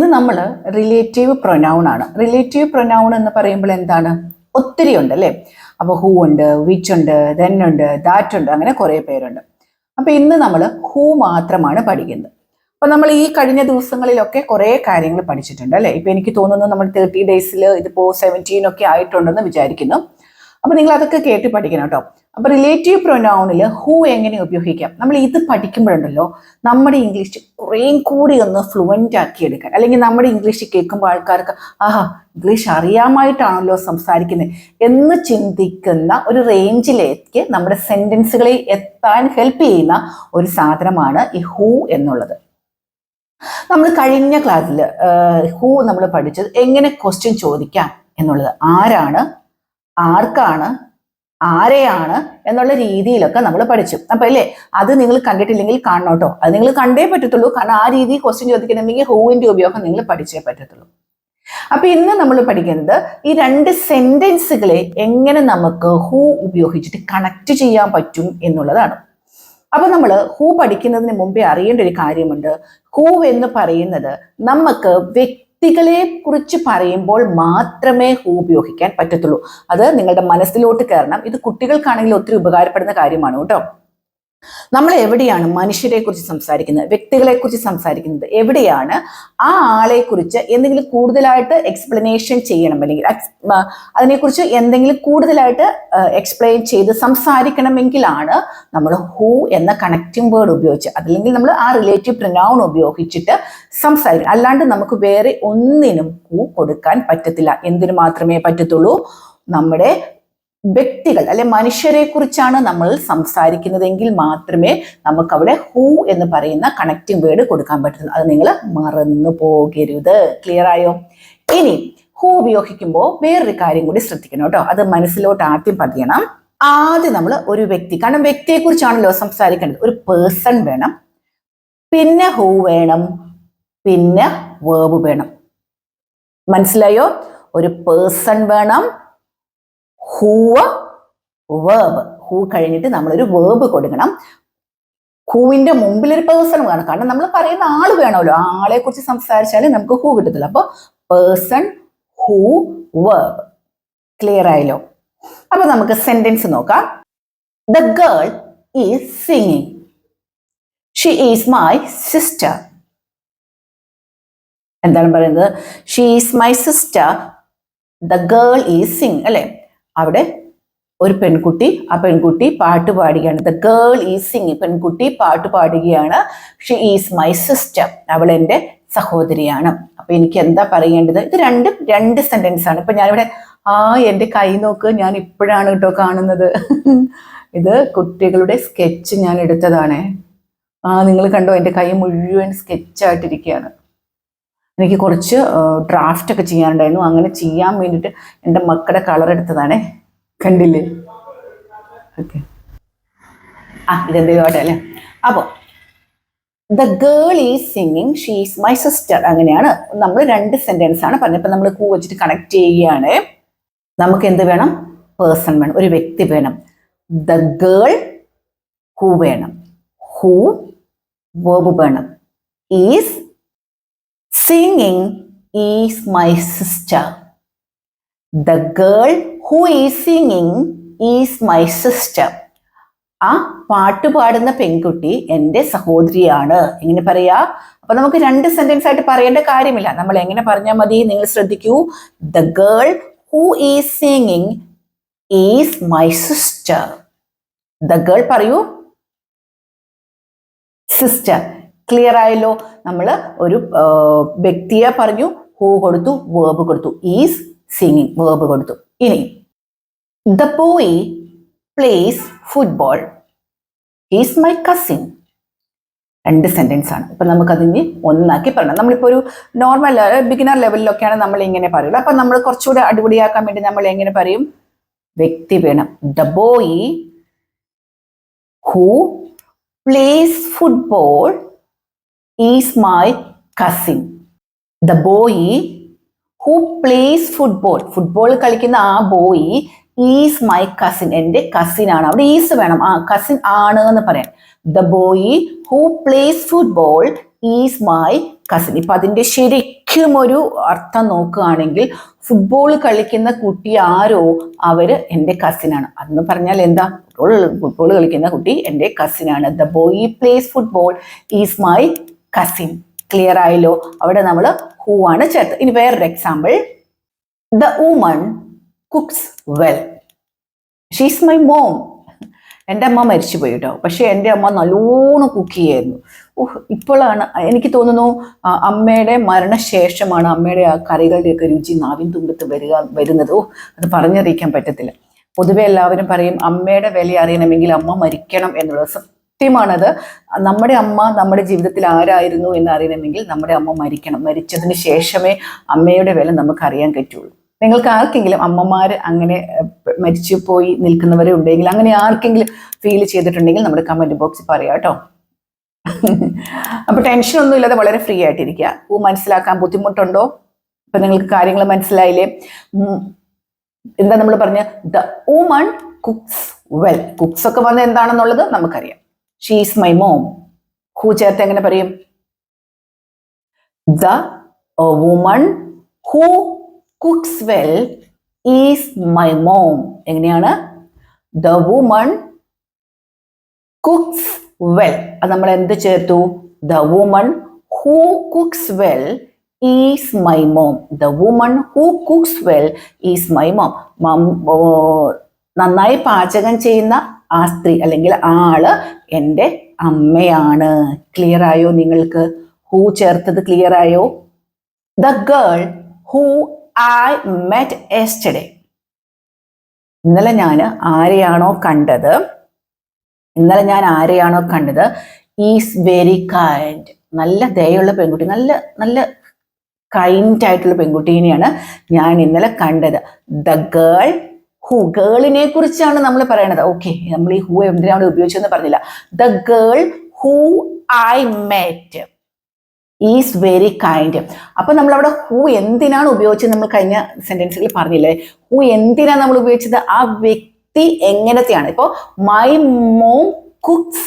ഇന്ന് നമ്മൾ relative pronoun ആണ്. റിലേറ്റീവ് പ്രൊനൗൺ എന്ന് പറയുമ്പോൾ എന്താണ്? ഒത്തിരി ഉണ്ട് അല്ലേ? അപ്പോൾ ഹൂ ഉണ്ട് വിച്ച് ഉണ്ട് ദെൻ ഉണ്ട് ദാറ്റ് ഉണ്ട് അങ്ങനെ കുറേ പേരുണ്ട്. അപ്പോൾ ഇന്ന് നമ്മൾ ഹൂ മാത്രമാണ് പഠിക്കുന്നത്. അപ്പോൾ നമ്മൾ ഈ കഴിഞ്ഞ ദിവസങ്ങളിലൊക്കെ കുറേ കാര്യങ്ങൾ പഠിച്ചിട്ടുണ്ട് അല്ലേ? ഇപ്പോൾ എനിക്ക് തോന്നുന്നു നമ്മൾ തേർട്ടി ഡേയ്സിൽ ഇതിപ്പോൾ സെവന്റീൻ ഒക്കെ ആയിട്ടുണ്ടെന്ന് വിചാരിക്കുന്നു. അപ്പോൾ നിങ്ങൾ അതൊക്കെ കേട്ട് പഠിക്കണം കേട്ടോ. അപ്പോൾ റിലേറ്റീവ് പ്രൊനൗണിൽ ഹൂ എങ്ങനെ ഉപയോഗിക്കാം? നമ്മൾ ഇത് പഠിക്കുമ്പോഴുണ്ടല്ലോ നമ്മുടെ ഇംഗ്ലീഷ് കുറേയും കൂടി ഒന്ന് ഫ്ലുവന്റ് ആക്കി എടുക്കാൻ. അല്ലെങ്കിൽ നമ്മുടെ ഇംഗ്ലീഷ് കേൾക്കുമ്പോൾ ആൾക്കാർക്ക് ആഹാ ഇംഗ്ലീഷ് അറിയാമായിട്ടാണല്ലോ സംസാരിക്കുന്നത് എന്ന് ചിന്തിക്കുന്ന ഒരു റേഞ്ചിലേക്ക് നമ്മുടെ സെന്റൻസുകളിൽ എത്താൻ ഹെൽപ്പ് ചെയ്യുന്ന ഒരു സാധനമാണ് ഈ ഹൂ എന്നുള്ളത്. നമ്മൾ കഴിഞ്ഞ ക്ലാസ്സിൽ ഹൂ നമ്മൾ പഠിച്ചത് എങ്ങനെ ക്വസ്റ്റ്യൻ ചോദിക്കാം എന്നുള്ളത്. ആരാണ് ആർക്കാണ് ആരെയാണ് എന്നുള്ള രീതിയിലൊക്കെ നമ്മൾ പഠിച്ചു. അപ്പൊ അല്ലേ? അത് നിങ്ങൾ കണ്ടിട്ടില്ലെങ്കിൽ കാണോട്ടോ അത് നിങ്ങൾ കണ്ടേ പറ്റത്തുള്ളൂ. കാരണം ആ രീതി ക്വസ്റ്റ്യൻ ചോദിക്കണമെങ്കിൽ ഹൂവിന്റെ ഉപയോഗം നിങ്ങൾ പഠിച്ചേ പറ്റത്തുള്ളൂ. അപ്പൊ ഇന്ന് നമ്മൾ പഠിക്കുന്നത് ഈ രണ്ട് സെന്റൻസുകളെ എങ്ങനെ നമുക്ക് ഹൂ ഉപയോഗിച്ചിട്ട് കണക്ട് ചെയ്യാൻ പറ്റും എന്നുള്ളതാണ്. അപ്പൊ നമ്മൾ ഹൂ പഠിക്കുന്നതിന് മുമ്പേ അറിയേണ്ട ഒരു കാര്യമുണ്ട്. ഹൂ എന്ന് പറയുന്നത് നമുക്ക് വ്യക്തികളെ കുറിച്ച് പറയുമ്പോൾ മാത്രമേ ഹൂ ഉപയോഗിക്കാൻ പറ്റത്തുള്ളൂ. അത് നിങ്ങളുടെ മനസ്സിലോട്ട് കയറണം. ഇത് കുട്ടികൾക്കാണെങ്കിൽ ഒത്തിരി ഉപകാരപ്പെടുന്ന കാര്യമാണ് കേട്ടോ. നമ്മൾ എവിടെയാണ് മനുഷ്യരെ കുറിച്ച് സംസാരിക്കുന്നത്? വ്യക്തികളെ കുറിച്ച് സംസാരിക്കുന്നത്? എവിടെയാണ്? ആ ആളെ കുറിച്ച് എന്തെങ്കിലും കൂടുതലായിട്ട് എക്സ്പ്ലനേഷൻ ചെയ്യണം. അല്ലെങ്കിൽ അതിനെക്കുറിച്ച് എന്തെങ്കിലും കൂടുതലായിട്ട് എക്സ്പ്ലെയിൻ ചെയ്ത് സംസാരിക്കണമെങ്കിലാണ് നമ്മൾ ഹൂ എന്ന കണക്റ്റിംഗ് വേർഡ് ഉപയോഗിച്ച് അതല്ലെങ്കിൽ നമ്മൾ ആ റിലേറ്റീവ് പ്രനൗൺ ഉപയോഗിച്ചിട്ട് സംസാരിക്കണം. അല്ലാണ്ട് നമുക്ക് വേറെ ഒന്നിനും ഹൂ കൊടുക്കാൻ പറ്റത്തില്ല. എന്തിനു മാത്രമേ പറ്റത്തുള്ളൂ? നമ്മുടെ വ്യക്തികൾ അല്ലെ മനുഷ്യരെ കുറിച്ചാണ് നമ്മൾ സംസാരിക്കുന്നതെങ്കിൽ മാത്രമേ നമുക്ക് അവിടെ ഹൂ എന്ന് പറയുന്ന കണക്റ്റിംഗ് വേർഡ് കൊടുക്കാൻ പറ്റുന്നു അത് നിങ്ങൾ മറന്നു പോകരുത്. ക്ലിയർ ആയോ? ഇനി ഹൂ ഉപയോഗിക്കുമ്പോൾ വേറൊരു കാര്യം കൂടി ശ്രദ്ധിക്കണം കേട്ടോ. അത് മനസ്സിലോട്ട് ആദ്യം പതിയണം. ആദ്യം നമ്മൾ ഒരു വ്യക്തി കാരണം വ്യക്തിയെ കുറിച്ചാണല്ലോ സംസാരിക്കേണ്ടത്. ഒരു പേഴ്സൺ വേണം പിന്നെ ഹൂ വേണം പിന്നെ വേബ് വേണം. മനസ്സിലായോ? ഒരു പേഴ്സൺ വേണം ഹൂവ് വേബ് ഹൂ കഴിഞ്ഞിട്ട് നമ്മളൊരു വേബ് കൊടുക്കണം. ഹൂവിന്റെ മുമ്പിൽ ഒരു പേഴ്സൺ വേണം. കാരണം നമ്മൾ പറയുന്ന ആൾ വേണമല്ലോ. ആളെ കുറിച്ച് സംസാരിച്ചാലേ നമുക്ക് ഹൂ കിട്ടത്തില്ല അപ്പൊ പേഴ്സൺ ഹൂ വേബ് ക്ലിയർ ആയല്ലോ? അപ്പൊ നമുക്ക് സെന്റൻസ് നോക്കാം. The girl is singing she is my sister എന്താണ് പറയുന്നത്? She is my sister the girl is sing അല്ലെ? അവിടെ ഒരു പെൺകുട്ടി ആ പെൺകുട്ടി പാട്ട് പാടുകയാണ്. ദ ഗേൾ ഈസ് സിംഗ് പെൺകുട്ടി പാട്ട് പാടുകയാണ്. ഷീ ഈസ് മൈ സിസ്റ്റർ അവൾ എന്റെ സഹോദരിയാണ്. അപ്പൊ എനിക്ക് എന്താ പറയേണ്ടത്? ഇത് രണ്ടും രണ്ട് സെന്റൻസ് ആണ്. ഇപ്പൊ ഞാനിവിടെ ആ എന്റെ കൈ നോക്ക്. ഞാൻ ഇപ്പോഴാണ് കേട്ടോ കാണുന്നത്. ഇത് കുട്ടികളുടെ സ്കെച്ച് ഞാൻ എടുത്തതാണേ. ആ നിങ്ങൾ കണ്ടോ? എന്റെ കൈ മുഴുവൻ സ്കെച്ചായിട്ടിരിക്കുകയാണ് എനിക്ക് കുറച്ച് ഡ്രാഫ്റ്റ് ഒക്കെ ചെയ്യാനുണ്ടായിരുന്നു. അങ്ങനെ ചെയ്യാൻ വേണ്ടിയിട്ട് എന്റെ മക്കളുടെ കളർ എടുത്തതാണേ. കണ്ടില്ലേ? ഓക്കെ. ആ ഇതെന്തെങ്കിലും ആട്ടെ അല്ലേ? അപ്പോൾ the girl is singing she is my sister അങ്ങനെയാണ് നമ്മൾ രണ്ട് സെന്റൻസ് ആണ് പറഞ്ഞത്. ഇപ്പം നമ്മൾ കൂ വെച്ചിട്ട് കണക്ട് ചെയ്യുകയാണ്. നമുക്ക് എന്ത് വേണം? പേഴ്സൺ വേണം. ഒരു വ്യക്തി വേണം. ദ ഗേൾ ഹൂ വേണം. ഹൂ വേണം. Is singing is my sister the girl who is singing is my sister ആ പാട്ട് പാടുന്ന പെൺകുട്ടി എന്റെ സഹോദരിയാണ്. എങ്ങനെ പറയാ. അപ്പൊ നമുക്ക് രണ്ട് സെന്റൻസ് ആയിട്ട് പറയേണ്ട കാര്യമില്ല. നമ്മൾ എങ്ങനെ പറഞ്ഞാൽ മതി? നിങ്ങൾ ശ്രദ്ധിക്കൂ. The girl who is singing is my sister the girl പറയൂ. സിസ്റ്റർ ക്ലിയർ ആയല്ലോ. നമ്മൾ ഒരു വ്യക്തിയെ പറഞ്ഞു ഹൂ കൊടുത്തു വേർബ് കൊടുത്തു ഈസ് സിംഗിങ് വേർബ് കൊടുത്തു. ഇനി the boy plays football is my cousin രണ്ട് സെന്റൻസ് ആണ്. ഇപ്പൊ നമുക്കതിന് ഒന്നാക്കി പറയണം. നമ്മളിപ്പോ ഒരു നോർമൽ ബിഗിനർ ലെവലിലൊക്കെയാണ് നമ്മൾ ഇങ്ങനെ പറയുള്ളൂ. അപ്പൊ നമ്മൾ കുറച്ചുകൂടെ അടിപൊളിയാക്കാൻ വേണ്ടി നമ്മൾ എങ്ങനെ പറയും? വ്യക്തി വേണം. The boy who plays football is my cousin the boy who plays football football കളിക്കുന്ന ആ ബോയ് ഈസ് മൈ കസിൻ എന്റെ കസിൻ ആണ്. അവിടെ ഈസ് വേണം. ആ കസിൻ ആണ് എന്ന് പറയാൻ. The boy who plays football is my cousin ഇപ്പൊ അതിന്റെ ശരിക്കും ഒരു അർത്ഥം നോക്കുകയാണെങ്കിൽ ഫുട്ബോൾ കളിക്കുന്ന കുട്ടി ആരോ അവർ എന്റെ കസിനാണ് അന്ന് പറഞ്ഞാൽ എന്താ? ഫുട്ബോൾ ഫുട്ബോൾ കളിക്കുന്ന കുട്ടി എന്റെ കസിനാണ് the boy plays football is my cousin. Clear ആയല്ലോ? അവിടെ നമ്മൾ ഹൂ ആണ് ചേർത്ത്. ഇനി വേറൊരു example the woman cooks well she's my mom എന്റെ അമ്മ മരിച്ചുപോയി കേട്ടോ പക്ഷെ എന്റെ അമ്മ നല്ലോണം കുക്ക് ചെയ്യായിരുന്നു ഓഹ് ഇപ്പോഴാണ് എനിക്ക് തോന്നുന്നു അമ്മയുടെ മരണശേഷമാണ് അമ്മയുടെ ആ കറികളുടെയൊക്കെ രുചി നാവിൻ തുമ്പത്ത് വരിക വരുന്നത്. ഓ അത് പറഞ്ഞറിയിക്കാൻ പറ്റത്തില്ല. പൊതുവെ എല്ലാവരും പറയും അമ്മയുടെ വില അറിയണമെങ്കിൽ അമ്മ മരിക്കണം എന്നുള്ളത് സത്യമാണത് നമ്മുടെ അമ്മ നമ്മുടെ ജീവിതത്തിൽ ആരായിരുന്നു എന്ന് അറിയണമെങ്കിൽ നമ്മുടെ അമ്മ മരിക്കണം. മരിച്ചതിന് ശേഷമേ അമ്മയുടെ വില നമുക്ക് അറിയാൻ പറ്റുള്ളൂ. നിങ്ങൾക്ക് ആർക്കെങ്കിലും അമ്മമാർ അങ്ങനെ മരിച്ചു പോയി നിൽക്കുന്നവരെ ഉണ്ടെങ്കിൽ അങ്ങനെ ആർക്കെങ്കിലും ഫീൽ ചെയ്തിട്ടുണ്ടെങ്കിൽ നമ്മുടെ കമന്റ് ബോക്സിൽ പറയാം കേട്ടോ. ടെൻഷൻ ഒന്നും ഇല്ലാതെ വളരെ ഫ്രീ ആയിട്ടിരിക്കുക. പൂ മനസ്സിലാക്കാൻ ബുദ്ധിമുട്ടുണ്ടോ? ഇപ്പൊ നിങ്ങൾക്ക് കാര്യങ്ങൾ മനസ്സിലായില്ലേ? എന്താ നമ്മൾ പറഞ്ഞ? The woman cooks well. Cooks ഒക്കെ വന്ന എന്താണെന്നുള്ളത് നമുക്കറിയാം. ഷീസ് മൈ മോം ഹൂ ചേർത്ത് എങ്ങനെ പറയും? The woman who cooks well is my mom എങ്ങനെയാണ്? ദ വുമൺ കുക്സ് വെൽ അത് നമ്മൾ എന്ത് ചേർത്തു? The woman who cooks well is my mom the woman who cooks well is my mom നന്നായി പാചകം ചെയ്യുന്ന ആ സ്ത്രീ അല്ലെങ്കിൽ ആൾ എന്റെ അമ്മയാണ്. ക്ലിയർ ആയോ നിങ്ങൾക്ക്? ഹൂ ചേർത്തത് ക്ലിയർ ആയോ? The girl who I met yesterday ഇന്നലെ ഞാൻ ആരെയാണോ കണ്ടത്? ഇന്നലെ ഞാൻ ആരെയാണോ കണ്ടത്? ഈസ് വെരി കൈൻഡ് നല്ല ദയുള്ള പെൺകുട്ടി. നല്ല നല്ല കൈൻഡ് ആയിട്ടുള്ള പെൺകുട്ടീനെയാണ് ഞാൻ ഇന്നലെ കണ്ടത്. ദ ഗേൾ ഹു ഗേളിനെ കുറിച്ചാണ് നമ്മൾ പറയണത്. ഓക്കെ നമ്മൾ ഈ ഹൂ എന്തിനാണ് ഉപയോഗിച്ചതെന്ന് പറഞ്ഞില്ല. The girl who I met is very kind അപ്പൊ നമ്മൾ അവിടെ ഹൂ എന്തിനാണ് ഉപയോഗിച്ചത് നമ്മൾ കഴിഞ്ഞ സെന്റൻസിൽ പറഞ്ഞില്ലേ? ഹൂ എന്തിനാണ് നമ്മൾ ഉപയോഗിച്ചത്? ആ വ്യക്തി എങ്ങനത്തെയാണ്? ഇപ്പോ മൈ മോം കുക്സ്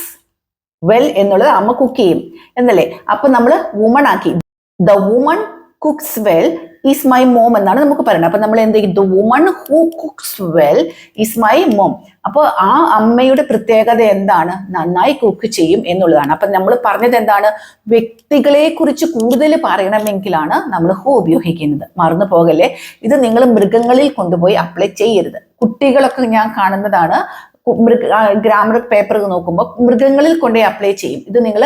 വെൽ എന്നുള്ളത് അമ്മ കുക്ക് ചെയ്യും എന്നല്ലേ? അപ്പൊ നമ്മൾ വുമൺ ആക്കി. The woman cooks well is my mom എന്നാണ് നമുക്ക് പറയുന്നത്. അപ്പൊ നമ്മൾ എന്ത് ചെയ്യും? The woman who cooks well is my mom അപ്പോൾ ആ അമ്മയുടെ പ്രത്യേകത എന്താണ്? നന്നായി കുക്ക് ചെയ്യും എന്നുള്ളതാണ്. അപ്പൊ നമ്മൾ പറഞ്ഞത് എന്താണ്? വ്യക്തികളെ കുറിച്ച് കൂടുതൽ പറയണമെങ്കിലാണ് നമ്മൾ ഹൂ ഉപയോഗിക്കുന്നത്. മറന്നു പോകല്ലേ? ഇത് നിങ്ങൾ മൃഗങ്ങളിൽ കൊണ്ടുപോയി അപ്ലൈ ചെയ്യരുത്. കുട്ടികളൊക്കെ ഞാൻ കാണുന്നതാണ്. മൃഗ ഗ്രാമർ പേപ്പർ നോക്കുമ്പോൾ മൃഗങ്ങളിൽ കൊണ്ടുപോയി അപ്ലൈ ചെയ്യും. ഇത് നിങ്ങൾ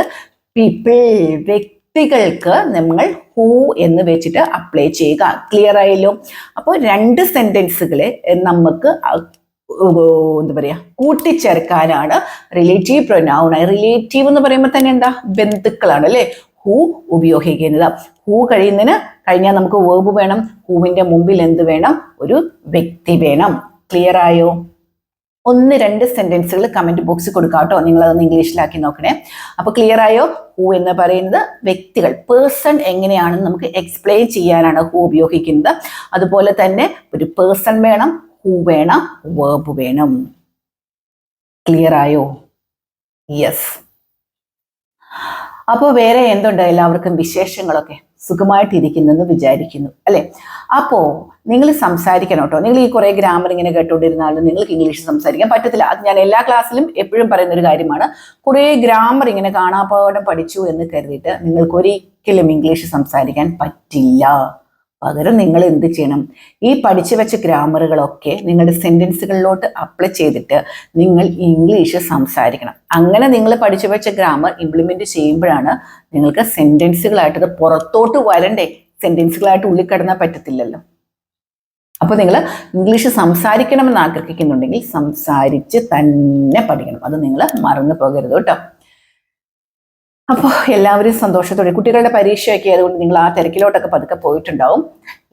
പീപ്പിൾ വ്യക്തികൾക്ക് നമ്മൾ ഹൂ എന്ന് വെച്ചിട്ട് അപ്ലൈ ചെയ്യുക. ക്ലിയർ ആയല്ലോ? അപ്പോൾ രണ്ട് സെന്റൻസുകളെ നമുക്ക് എന്താ പറയുക കൂട്ടിച്ചേർക്കാനാണ് റിലേറ്റീവ് പ്രൊനൗൺ റിലേറ്റീവ് എന്ന് പറയുമ്പോൾ തന്നെ എന്താ? ബന്ധുക്കളാണ് അല്ലേ? ഹൂ ഉപയോഗിക്കുന്നത്. ഹൂ കഴിയുന്നതിന് കഴിഞ്ഞാൽ നമുക്ക് വേർബ് വേണം. ഹൂവിന്റെ മുമ്പിൽ എന്ത് വേണം? ഒരു വ്യക്തി വേണം. ക്ലിയർ ആയോ? ഒന്ന് രണ്ട് സെന്റൻസുകൾ കമന്റ് ബോക്സിൽ കൊടുക്കാം കേട്ടോ. നിങ്ങൾ അതൊന്ന് ഇംഗ്ലീഷിലാക്കി നോക്കണേ. അപ്പൊ ക്ലിയർ ആയോ? ഹൂ എന്ന് പറയുന്നത് വ്യക്തികൾ പേഴ്സൺ എങ്ങനെയാണെന്ന് നമുക്ക് എക്സ്പ്ലെയിൻ ചെയ്യാനാണ് ഹൂ ഉപയോഗിക്കുന്നത്. അതുപോലെ തന്നെ ഒരു പേഴ്സൺ വേണം ഹൂ വേണം വേർബ് വേണം. ക്ലിയർ ആയോ? യെസ് അപ്പോൾ വേറെ എന്തുണ്ട്? എല്ലാവർക്കും വിശേഷങ്ങളൊക്കെ? സുഖമായിട്ടിരിക്കുന്നെന്ന് വിചാരിക്കുന്നു അല്ലേ? അപ്പോ നിങ്ങൾ സംസാരിക്കണം കേട്ടോ. നിങ്ങൾ ഈ കുറെ ഗ്രാമർ ഇങ്ങനെ കേട്ടുകൊണ്ടിരുന്നാലും നിങ്ങൾക്ക് ഇംഗ്ലീഷ് സംസാരിക്കാൻ പറ്റത്തില്ല. അത് ഞാൻ എല്ലാ ക്ലാസ്സിലും എപ്പോഴും പറയുന്ന ഒരു കാര്യമാണ്. കുറെ ഗ്രാമർ ഇങ്ങനെ കാണാപ്പാടം പഠിച്ചു എന്ന് കരുതിയിട്ട് നിങ്ങൾക്ക് ഒരിക്കലും ഇംഗ്ലീഷ് സംസാരിക്കാൻ പറ്റില്ല. പകരം നിങ്ങൾ എന്ത് ചെയ്യണം? ഈ പഠിച്ചു വെച്ച ഗ്രാമറുകളൊക്കെ നിങ്ങളുടെ സെന്റൻസുകളിലോട്ട് അപ്ലൈ ചെയ്തിട്ട് നിങ്ങൾ ഇംഗ്ലീഷ് സംസാരിക്കണം. അങ്ങനെ നിങ്ങൾ പഠിച്ചു വെച്ച ഗ്രാമർ ഇംപ്ലിമെന്റ് ചെയ്യുമ്പോഴാണ് നിങ്ങൾക്ക് സെന്റൻസുകളായിട്ട് അത് പുറത്തോട്ട് വരണ്ടേ? സെന്റൻസുകളായിട്ട് ഉള്ളിൽ കിടന്നാൽ പറ്റത്തില്ലല്ലോ. അപ്പൊ നിങ്ങൾ ഇംഗ്ലീഷ് സംസാരിക്കണമെന്ന് ആഗ്രഹിക്കുന്നുണ്ടെങ്കിൽ സംസാരിച്ച് തന്നെ പഠിക്കണം. അത് നിങ്ങൾ മറന്നു പോകരുത് കേട്ടോ. അപ്പോൾ എല്ലാവരും സന്തോഷത്തോടെ കുട്ടികളുടെ പരീക്ഷയൊക്കെ ആയതുകൊണ്ട് നിങ്ങൾ ആ തിരക്കിലോട്ടൊക്കെ പതുക്കെ പോയിട്ടുണ്ടാവും.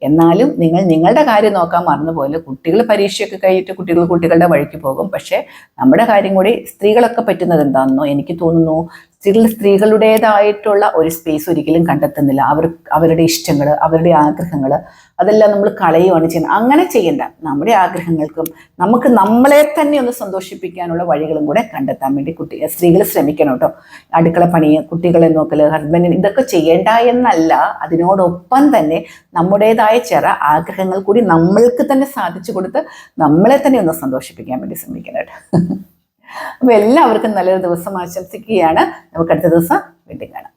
എന്നാലും നിങ്ങൾ നിങ്ങളുടെ കാര്യം നോക്കാൻ മറന്നുപോലെ കുട്ടികൾ പരീക്ഷയൊക്കെ കഴിഞ്ഞിട്ട് കുട്ടികൾ കുട്ടികളുടെ വഴിക്ക് പോകും. പക്ഷേ നമ്മുടെ കാര്യം കൂടി സ്ത്രീകളൊക്കെ പറ്റുന്നത് എന്താണെന്നോ എനിക്ക് തോന്നുന്നു സ്ത്രീകൾ സ്ത്രീകളുടേതായിട്ടുള്ള ഒരു സ്പേസ് ഒരിക്കലും കണ്ടെത്തുന്നില്ല. അവർ അവരുടെ ഇഷ്ടങ്ങൾ അവരുടെ ആഗ്രഹങ്ങൾ അതെല്ലാം നമ്മൾ കളയുകയാണ് ചെയ്യുന്നത്. അങ്ങനെ ചെയ്യേണ്ട നമ്മുടെ ആഗ്രഹങ്ങൾക്കും നമുക്ക് നമ്മളെ തന്നെ ഒന്ന് സന്തോഷിപ്പിക്കാനുള്ള വഴികളും കൂടെ കണ്ടെത്താൻ വേണ്ടി കുട്ടി സ്ത്രീകൾ ശ്രമിക്കണം കേട്ടോ. അടുക്കള പണി കുട്ടികളെ നോക്കൽ ഹസ്ബൻഡിന് ഇതൊക്കെ ചെയ്യേണ്ട എന്നല്ല അതിനോടൊപ്പം തന്നെ നമ്മുടേതായ ചെറ ആഗ്രഹങ്ങൾ കൂടി നമ്മൾക്ക് തന്നെ സാധിച്ചു കൊടുത്ത് നമ്മളെ തന്നെ ഒന്ന് സന്തോഷിപ്പിക്കാൻ വേണ്ടി ശ്രമിക്കണം കേട്ടോ. അപ്പോൾ എല്ലാവർക്കും നല്ലൊരു ദിവസം ആശംസിക്കുകയാണ്. നമുക്ക് അടുത്ത ദിവസം വീണ്ടും കാണാം.